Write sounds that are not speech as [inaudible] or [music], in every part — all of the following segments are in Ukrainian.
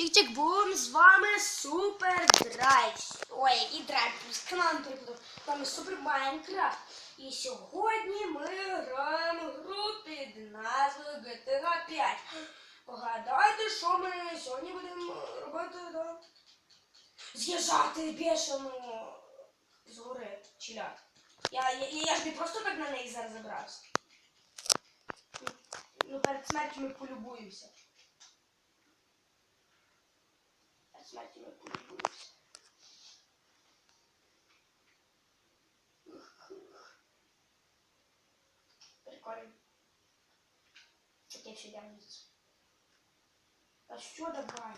Чик-чик-бум, з вами Супер Драйв. Ой, який драйв, з каналом перепутав. З вами Супер Майнкрафт. І сьогодні ми граємо гру під назвою GTA 5. Погадайте, що ми сьогодні будемо робити, да? З'їжджати бешено з гори, чиляк. Я, я, я ж не просто так на неї зараз забрався. Ну, перед смертю ми полюбуємося. Смертю ми полюбуємося. Прикольно. Таке все йдемо. А що давай?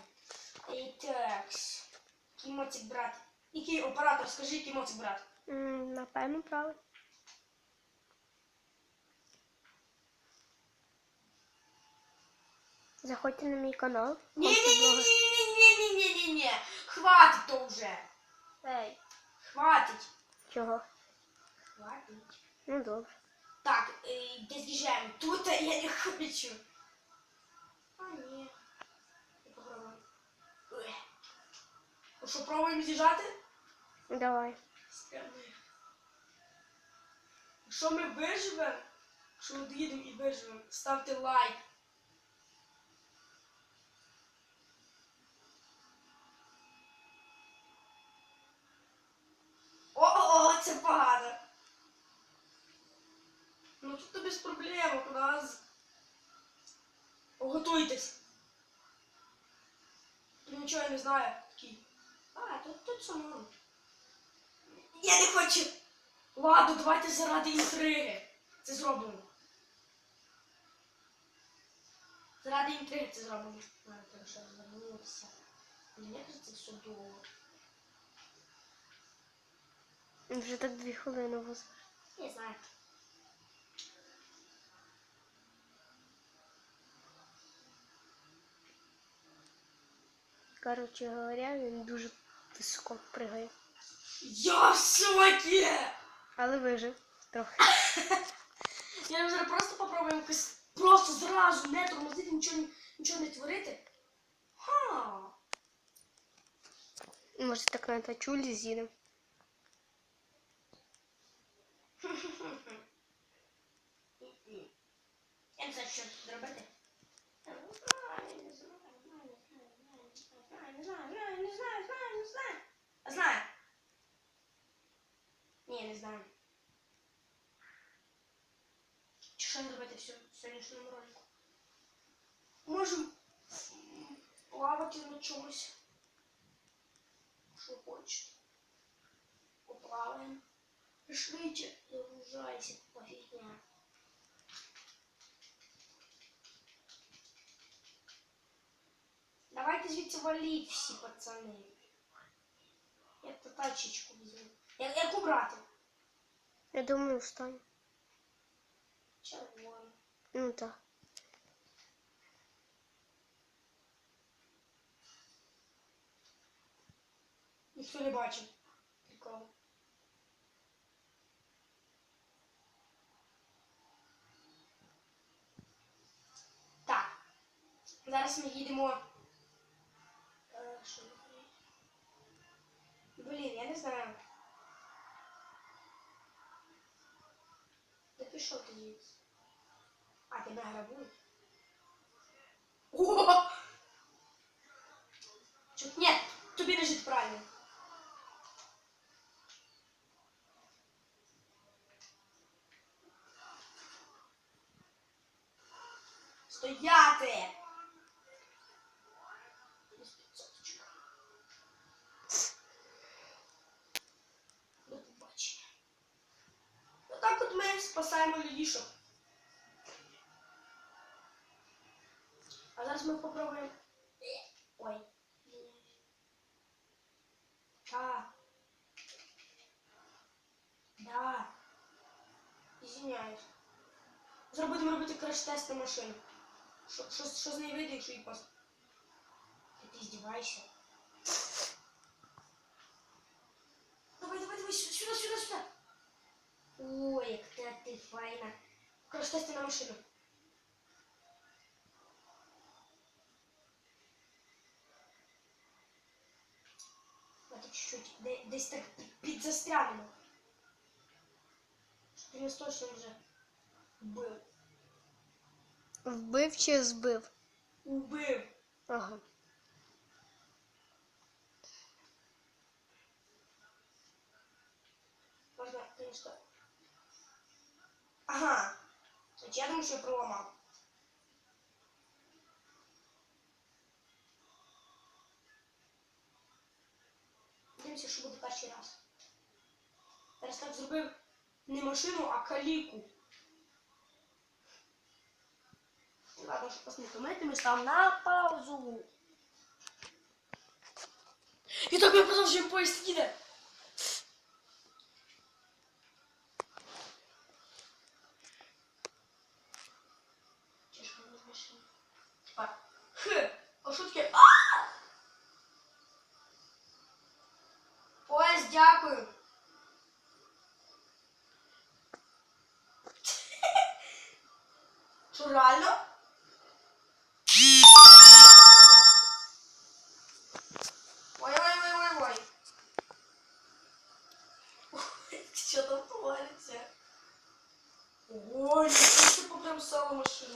Ей, такс. Який брат? Який оператор, скажи, який моцик брат? М, Напевно, правильно. Заходьте на мій канал. ні ні ні ні ні ні Хватить то вже. Ей, Хватить. чого? Хватить. Ну добре. Так, де з'їжджаємо? Тут я не хочу. А, ні. Ну що, пробуємо з'їжджати? Давай. Якщо ми виживемо, якщо ми доїдемо і виживемо, ставте лайк. О, це погано. Ну тут то без проблем, у нас. Готуйтесь. Нічого я не знаю. Такий. А, тут, тут норм. Я не хочу. Ладно, давайте заради інтриги. Це зробимо. Заради інтриги це зробимо. Ладно, треба ще розвернутися. Мені кажеться, все довго. Вже так дві хвилини возиш. Не знаю. Коротше говоря, він дуже високо пригає. Я в шокі! Але вижив трохи. [laughs] Я зараз просто попробуємо якось просто зразу не тормозити, нічого, нічого не творити. Ха! Може так на тачулі з'їдемо. Я не знаю, що робити. знаю. А знаю. Ні, не знаю. Чи що робити в сьо- в сьогоднішньому ролику? Можемо м, плавати на чомусь. Що хочете. Поплаваємо. Швидше загружайся, пофігня. Давайте звідси валіть всі пацани. Тачечку візьму. Я, яку брати? Я думаю, встань. Червону. Ну так. Ніхто не бачив. Прикол. Так. Зараз ми їдемо. Блін, я не знаю. Де пішов ти звідси? А, тебе грабують? О! Чуть нет, тобі лежить правильно. Стояти! зараз ми попробуємо. Ой. А. Да. Извиняюсь. Зараз будемо робити краш-тест на машину. Що, що, що з неї вийде, якщо її просто... Ти, ти здіваєшся? Давай, давай, давай, сюди, сюди, сюди, сюди. Ой, яка ти файна. Краш-тести на машину. Десь так під- підзастрянемо. Що ти нас точно вже вбив. Вбив чи збив? Убив. Ага. Можна, конечно. Ага. Я думаю, що я проламав. Дивимося, що буде перший раз. Зараз так зробив не машину, а каліку. Ладно, щоб вас не томити, ми ставимо на паузу. І так ми продовжуємо поїзд їде. Тяжко розмішано. Тепер. Х. А що таке? А!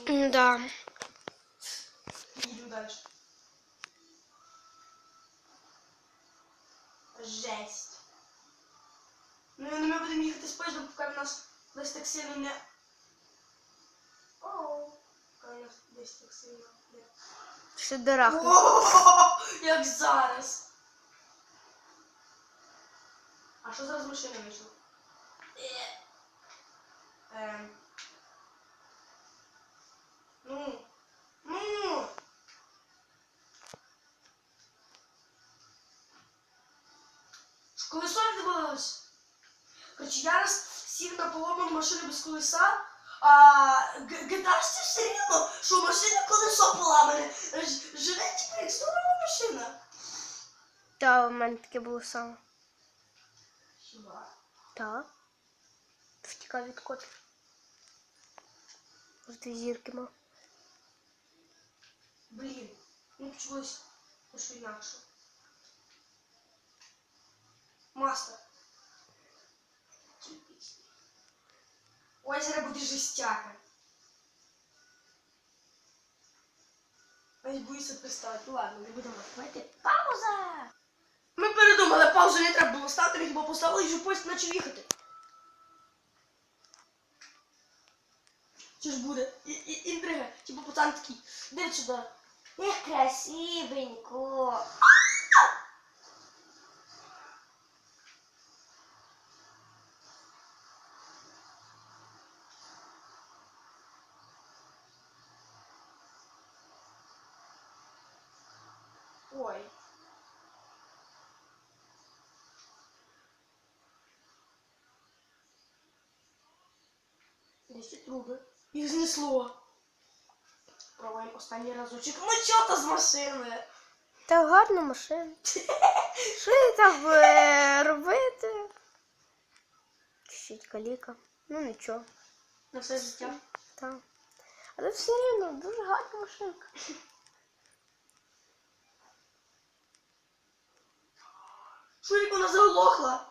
Да. Їдемо далі. Жесть. Ну, ну, ми будемо їхати з поїздом, поки в нас десь так сильно не... Оу. Поки в нас десь так сильно не... Ще дорахне. О, як зараз. А що зараз з машини вийшло? Е. Ем. Ну. Ну. Колесо відвалилось. Короче, я раз сів на поломану машину без колеса, а г- гитарці все рівно, що в машині колесо поламане. Живе типу як здорова машина. Та у мене таке було саме. Хіба? Так. Втікав від котів. Ти зірки мав. Блін, ну почалось що інакше. Типічний. Ой, зараз буде жестяка. Ось боюся представити. Ну ладно, не будемо. Давайте пауза! Ми передумали, паузу не треба було ставити, хіба поставили і вже поїзд почав їхати. Що ж буде? І, і, інтрига. Типу пацан такий. Дивись сюди. Ех, красивенько. Ой. Десь ці труби. Їх знесло. Пробуємо останній разочок. Ну чого то з машини? Та гарна машина. [laughs] Що їй там е, робити? Чуть-чуть каліка. Ну нічого. На все життя. Так. Але все рівно дуже гарна машинка. Як вона заглохла?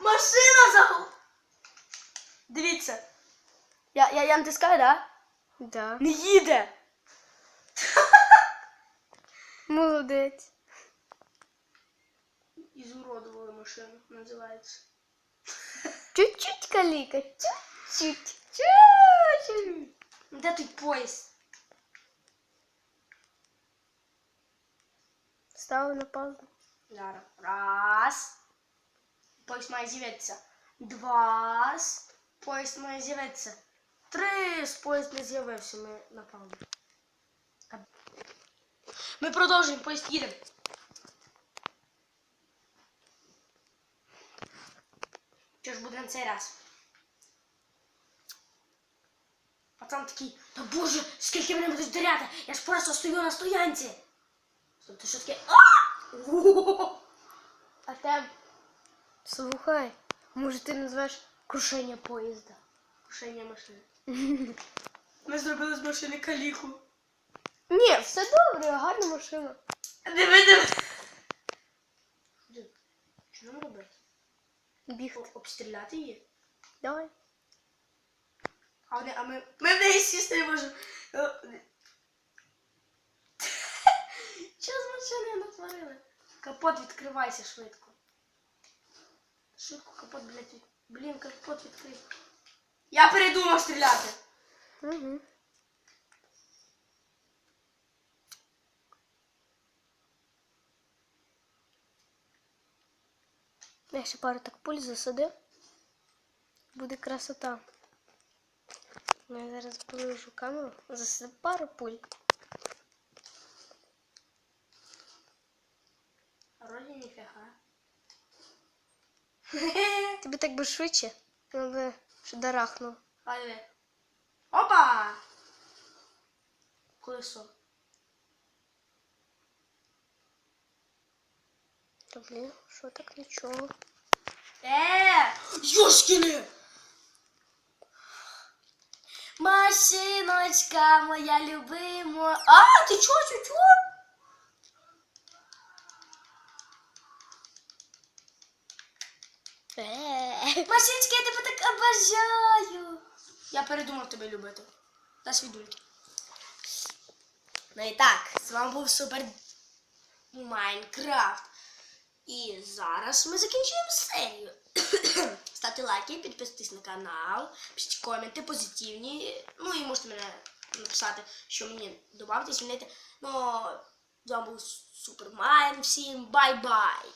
Машина заглохла. Дивіться. Я, я, я натискаю, да? Да. Не їде. Молодець. Ізуродували машину, називається. Чуть-чуть каліка. Чуть-чуть. Чуть-чуть. Де той поїзд? Ставив на паузу. Зараз. Раз. Поїзд має з'явитися. Два. Поїзд має з'явитися. Три. Поїзд не з'явився. Ми напевно. Ми продовжуємо, поїзд їде. Що ж буде на цей раз? Пацан такий, та боже, скільки мене будуть вдаряти? Я ж просто стою на стоянці. Стоп, ти що таке? А! Там Слухай, може ти назвеш крушення поїзда? крушення машини. Ми зробили з машини каліку. Ні, все добре, гарна машина. Диви, диви. Що нам робити? Бігти. О- Обстріляти її? Давай. А, вони, а ми, ми в неї сісти не можемо. Е, [laughs] Що з машиною натворили? Капот відкривайся швидко. Швидко капот, блядь, від... Блін, капот відкрив. Я передумав стріляти. Угу. Я ще пару так пуль засадив. Буде красота. Ну, я зараз положу камеру. Засадив пару пуль. Вроді ніфіга. Тобі так би швидше, ну би ще дарахнув. Ай, Опа! Колесо. Та блін, що так нічого. Е! Йошкіни! Машиночка моя любима. А, ти чого, чого, чого? Е. [laughs] Машиночка, я тебе так обожаю. Я передумав тебе любити. Та свідульки. Ну і так, з вами був Супер Майнкрафт. І зараз ми закінчуємо серію. [coughs] Ставте лайки, підписуйтесь на канал, пишіть коменти позитивні. Ну і можете мене написати, що мені додати, змінити. Ну, з вами був Супермайн. Всім бай-бай!